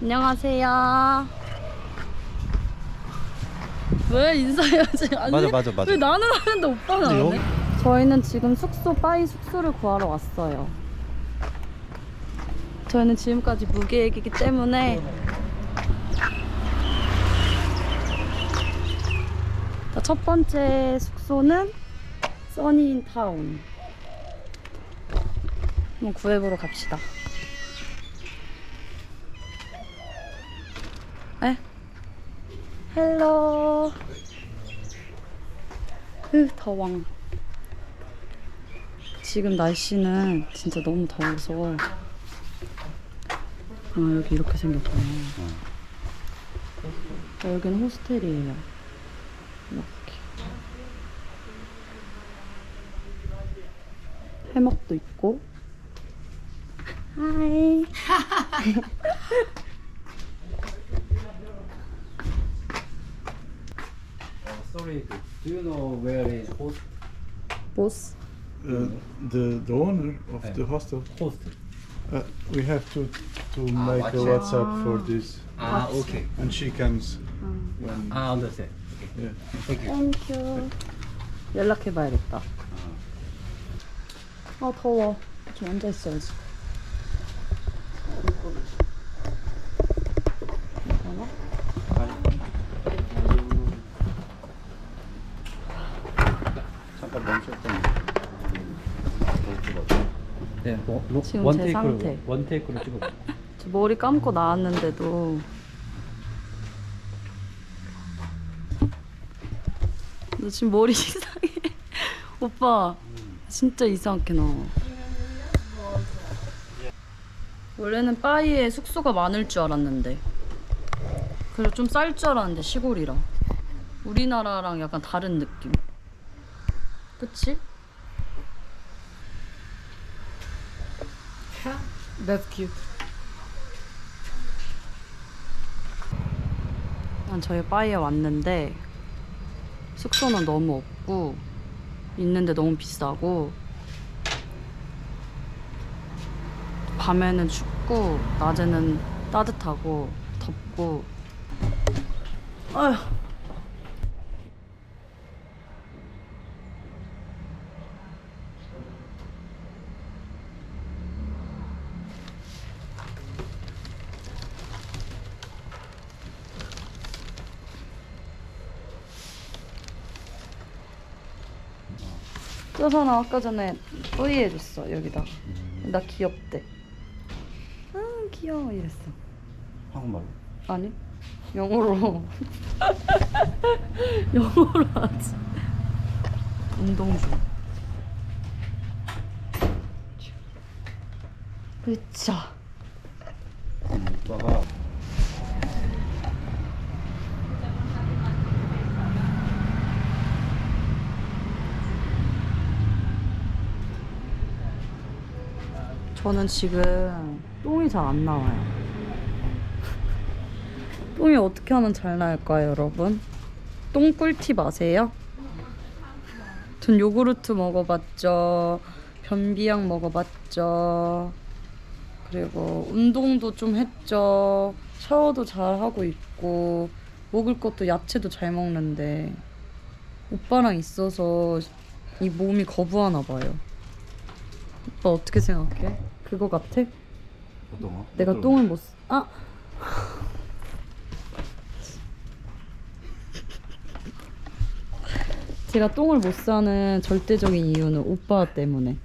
안녕하세요. 왜 인사해야지? 아니, 맞아, 맞아, 맞아. 왜 나는 하는데 오빠는 안 해? 저희는 지금 숙소 빠이 숙소를 구하러 왔어요. 저희는 지금까지 무계획이기 때문에 자, 첫 번째 숙소는 써니인 타운. 한번 구해보러 갑시다. 에? 헬로. 으, 더워. 지금 날씨는 진짜 너무 더워서. 아, 여기 이렇게 생겼구나. 아, 여기는 호스텔이에요. 이렇게. 해먹도 있고. 하이. Sorry, do you know where is host? 보스. Uh, the the owner of Yeah. the hostel. Host. Uh, we have to to Ah, make a watch it. WhatsApp for this, Ah, okay. and she comes when. I understand. Yeah. Thank you. 땡큐. 연락해봐야겠다. 아 더워. 좀 앉아 있어야지. 네, 뭐, 로, 지금 원 제 테이크로 상태. 원 테이크로 찍어. 저 머리 감고 나왔는데도 너 지금 머리 이상해. 오빠 진짜 이상하게 나와. 원래는 빠이에 숙소가 많을 줄 알았는데 그래서 좀 쌀 줄 알았는데 시골이라 우리나라랑 약간 다른 느낌. 그치? That's cute. 난 저희 바이에 왔는데 숙소는 너무 없고 있는데 너무 비싸고 밤에는 춥고 낮에는 따뜻하고 덥고 아휴 쩌서나 아까 전에 뿌이 해줬어 여기다. 나 귀엽대. 아 귀여워 이랬어. 한국말로? 아니 영어로. 영어로 하지. 운동 중. 으차 오빠가 저는 지금 똥이 잘 안 나와요. 똥이 어떻게 하면 잘 나을까요 여러분? 똥 꿀팁 아세요? 전 요구르트 먹어봤죠. 변비약 먹어봤죠. 그리고 운동도 좀 했죠. 샤워도 잘 하고 있고 먹을 것도 야채도 잘 먹는데 오빠랑 있어서 이 몸이 거부하나 봐요 오빠 어떻게 생각해? 그거 같아? 어떤 거? 내가 어떤 똥을 못 쓰... 아! 제가 똥을 못 싸는 절대적인 이유는 오빠 때문에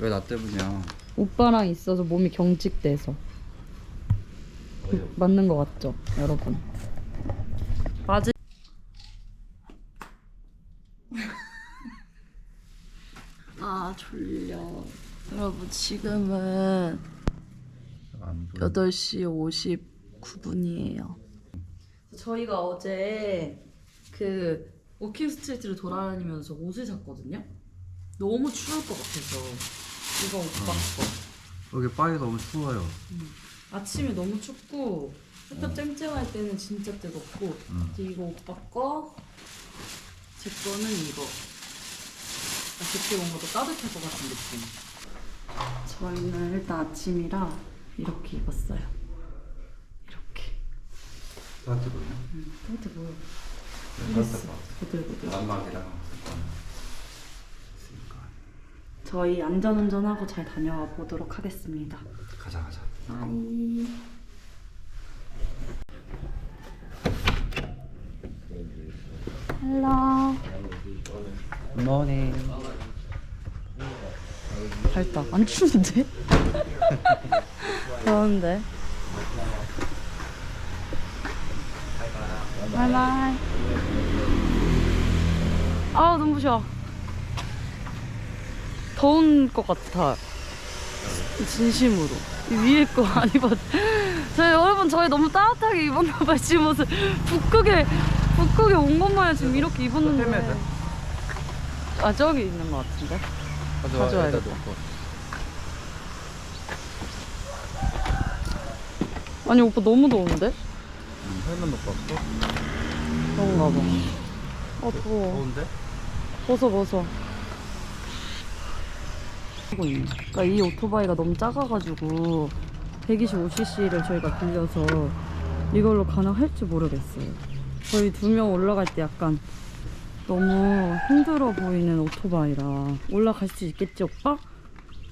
왜 나 때문이야 오빠랑 있어서 몸이 경직돼서 맞는 거 같죠 여러분 맞으 아 졸려 여러분 지금은 안 보여 8시 59분이에요. 저희가 어제 그 워킹 스트리트를 돌아다니면서 옷을 샀거든요. 너무 추울 것 같아서 이거 오빠 거. 여기 바위 너무 추워요 아침에 너무 춥고 햇볕 쨍쨍할 때는 진짜 뜨겁고 음. 이거 오빠 거, 제 거는 이거. 아, 그때 뭔가 더 따뜻할 것 같은 느낌. 저희는 일단 아침이라 이렇게 입었어요. 따뜻거든요. 이것도 뭐야? 따뜻해. 부들부들. 완막이랑. 저희 안전운전하고 잘 다녀와 보도록 하겠습니다. 가자 가자. 바이. 헬로. 굿모닝. 밝다. 안 추운데? 더운데. 바이바이. 아우 눈부셔. 더운 것 같아. 진심으로. 이 위에 거 안 입었. 저희 여러분 저희 너무 따뜻하게 입었나 봐요. 지금 옷을 북극에 북극에 온 것만 지금 이렇게 입었는데. 아 저기 있는 것 같은데. 가져와야겠다. 아니 오빠 너무 더운데? 헬멧 놓고 왔어? 그런가 봐. 아 더워. 더운데? 벗어 벗어. 하고 있네. 그러니까 이 오토바이가 너무 작아가지고 125cc를 저희가 빌려서 이걸로 가능할지 모르겠어요. 저희 두 명 올라갈 때 약간 너무 힘들어 보이는 오토바이라 올라갈 수 있겠지 오빠?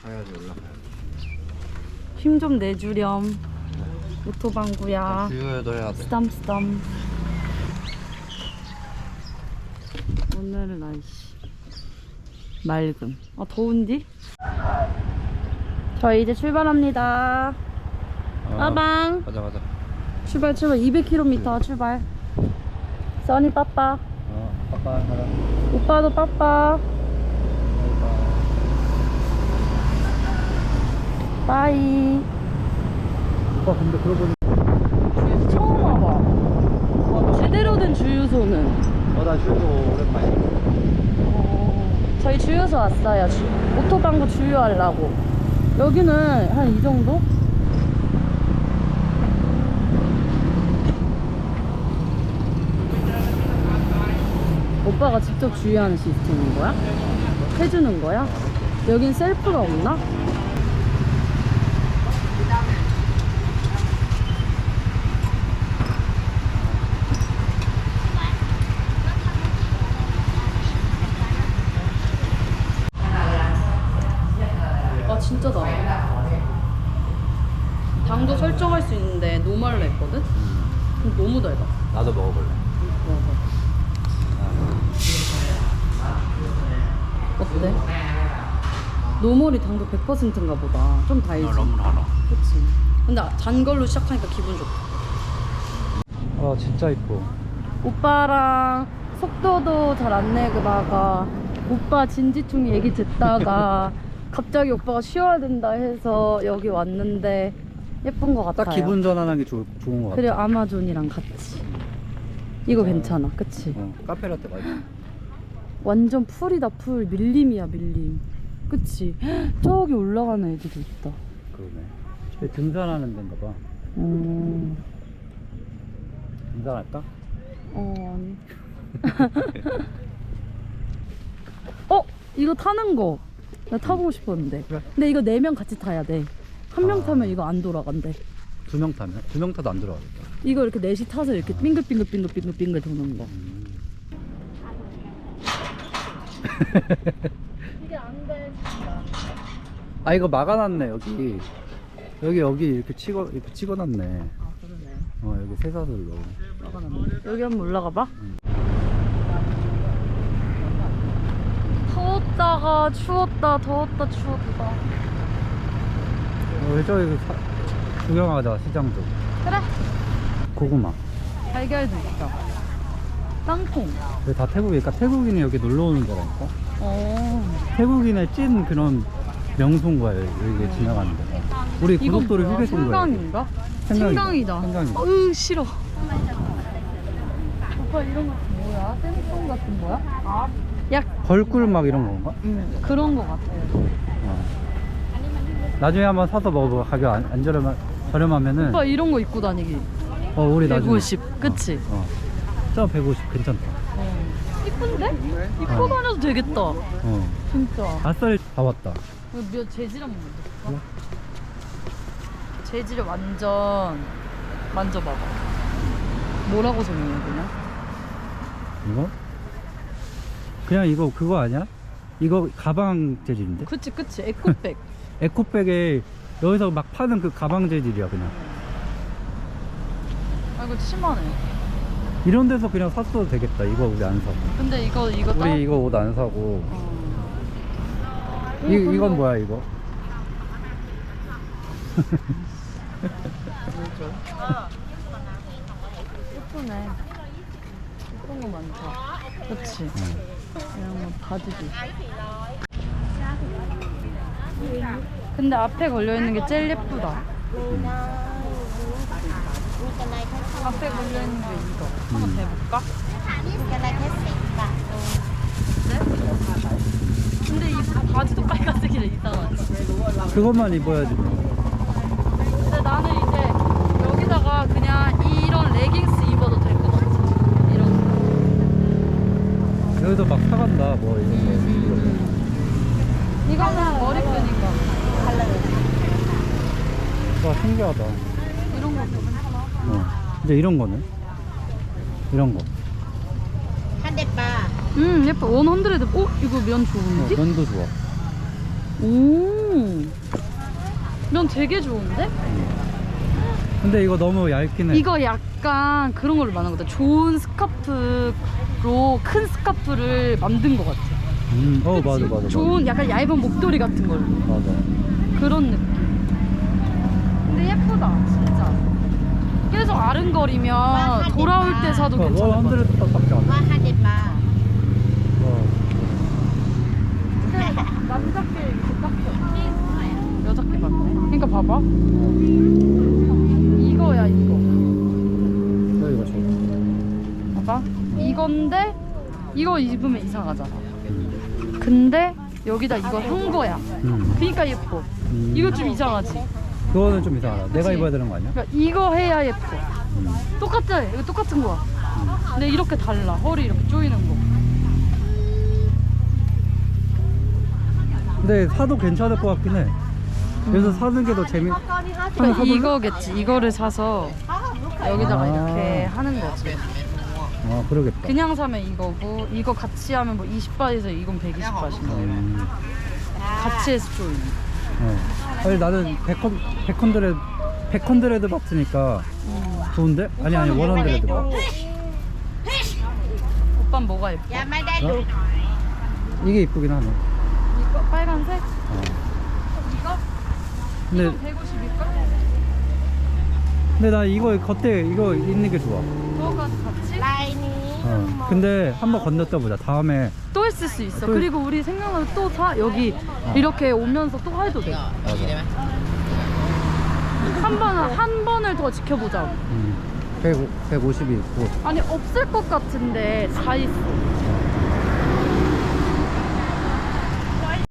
가야지 올라가야지. 힘 좀 내주렴. 오토방구야. 주유에도 해야 돼. 쓰담쓰담. 오늘은 날씨 맑음. 아 더운디? 저희 이제 출발합니다. 빠방. 가자 가자. 출발 출발 200km 출발. 써니 빠빠. 어, 가자. 오빠도 빠빠. 빠이. 오빠 근데 그러고 보니 주유소 처음 와봐. 제대로 된 주유소는. 어나 주유소 오랜만이야. 어, 저희 주유소 왔어요. 주, 오토방구 주유하려고. 여기는 한 이 정도? 오빠가 직접 주유하는 시스템인 거야? 해주는 거야? 여긴 셀프가 없나? 아 진짜 달아. 당도 설정할 수 있는데 노말로 했거든? 그럼 너무 달다. 나도 먹어볼래. 어때? 노멀이 당도 100%인가 보다. 좀 달지. 알아. 그치. 근데 단 걸로 시작하니까 기분 좋다. 아 진짜 이뻐. 오빠랑 속도도 잘 안 내다가 오빠 진지충 얘기 듣다가 갑자기 오빠가 쉬어야 된다 해서 여기 왔는데 예쁜 것 같아요. 딱 기분 전환하기 좋, 좋은 것 같아. 그리고 아마존이랑 같이. 이거 괜찮아, 그치? 어, 카페라떼 맛있어. 완전 풀이다 풀 밀림이야 밀림. 그치? 저기 올라가는 애들도 있다. 그러네. 쟤 등산하는 데인가 봐. 음, 등산할까? 어 아니. 어 이거 타는 거. 나 타보고 싶었는데. 그래. 근데 이거 네 명 같이 타야 돼. 한 명 아. 타면 이거 안 돌아간대. 두 명 타면? 두 명 타도 안 들어가겠다. 이거 이렇게 넷이 타서 이렇게 빙글빙글빙글빙글빙글 도는 거. 아 이거 막아놨네 여기. 여기 여기 이렇게 찍어 이렇게 찍어놨네. 아, 그러네. 어 여기 새사슬로. 막아놨네. 여기 한번 올라가 봐. 응. 더웠다가 추웠다, 더웠다, 추웠다. 어, 저기 사, 구경하자 시장도. 그래. 고구마. 달걀도 있다. 땅콩. 다 태국이니까 태국인이 여기 놀러 오는 거라니까. 어. 태국인의 찐 그런 명소인 거야 여기 지나가는 거. 우리 이건 고속도로 뭐야? 휴게소인. 생강인가? 생강이다. 생강이다. 생강이다. 어우 싫어. 오빠 이런 거 뭐야? 쌤송 같은 거야? 아. 약 벌꿀 막 이런 건가? 음, 그런 거 같아. 어. 나중에 한번 사서 먹어봐. 가격 안, 안 저렴하, 저렴하면은. 오빠 이런 거 입고 다니기. 어, 우리 나중에. 150. 그치? 어. 저 150 괜찮다. 어. 이쁜데? 입고 어. 다녀도 되겠다. 어. 진짜. 아싸리 다 왔다. 몇 재질 한번 만져볼까? 재질을 완전 만져봐봐. 뭐라고 설명해 그냥? 이거? 그냥 이거 그거 아니야? 이거 가방 재질인데? 그치 그치 에코백 에코백에 여기서 막 파는 그 가방 재질이야 그냥 아 이거 심하네 이런 데서 그냥 샀어도 되겠다 이거 우리 안 사고 근데 이거 이거 따 우리 이거 옷 안 사고 어. 이, 이건 뭐야 이거? 예쁘네 예쁜 거 많다 그치 이런 거 바지도 근데 앞에 걸려있는 게 제일 예쁘다 앞에 걸려있는 게 이거 한번 음. 대볼까? 근데 이 바지도 빨간색이라 이상하지 그것만 입어야지. 근데 나는 이제 여기다가 그냥 이런 레깅스 입어도 될 것 같아. 이런. 여기서 막 사간다 뭐 이런 거. 음. 이거는 머리끈인가? 와 신기하다. 이런 것도 어. 근데 이런 거는? 이런 거. 음 예뻐. 원 헌드레드 어? 이거 면 어, 좋은데? 면도 좋아 오면 되게 좋은데? 근데 이거 너무 얇긴 해. 이거 약간 그런 걸로 만든 것 같아 좋은 스카프로 큰 스카프를 만든 것 같아. 음, 어 맞아? 맞아 맞아. 좋은 약간 얇은 목도리 같은 걸로. 맞아. 그런 느낌. 근데 예쁘다 진짜. 계속 아른거리면 돌아올 때 사도 어, 괜찮을 것 같아. 원드레드 값밖에 안 해. 어. 여자께 맞네 그러니까 봐봐. 이거야 이거. 어, 이거 좋아 봐봐. 이건데 이거 입으면 이상하잖아. 근데 여기다 이걸 한 거야. 음. 그러니까 예뻐. 음. 이거 좀 이상하지? 그거는 좀 이상하다. 내가? 입어야 되는 거 아니야? 그러니까 이거 해야 예뻐. 음. 똑같아. 이거 똑같은 거야. 근데 이렇게 달라. 허리 이렇게 조이는 거. 근데 사도 괜찮을 것 같긴 해 그래서 사는 게 더 재미 그러니까? 이거겠지 이거를 사서 여기다가 아. 이렇게 하는 거지 아 그러겠다 그냥 사면 이거고 이거 같이 하면 뭐 20바트에서 이건 120바트인 거예요 음. 같이 해서 조이는 어. 아니 나는 백컨 백컨드레드 백컨드레드 박스니까 음. 좋은데? 아니 아니 원헌드레드 박 오빠 뭐가 예뻐? 어? 이게 이쁘긴 하네 이거 빨간색? 어. 근데 이건 150일까? 근데 나 이거 겉에 이거 있는 게 좋아. 같이? 어. 근데 한번 건넜다 보자. 다음에 또 했을 수 있어. 또 그리고 우리 생각나면 또 사. 여기 이렇게 오면서 또 해도 돼한 번은 한 번을 더 지켜보자. 음. 100, 150이 있고 아니 없을 것 같은데 다 있어. 어.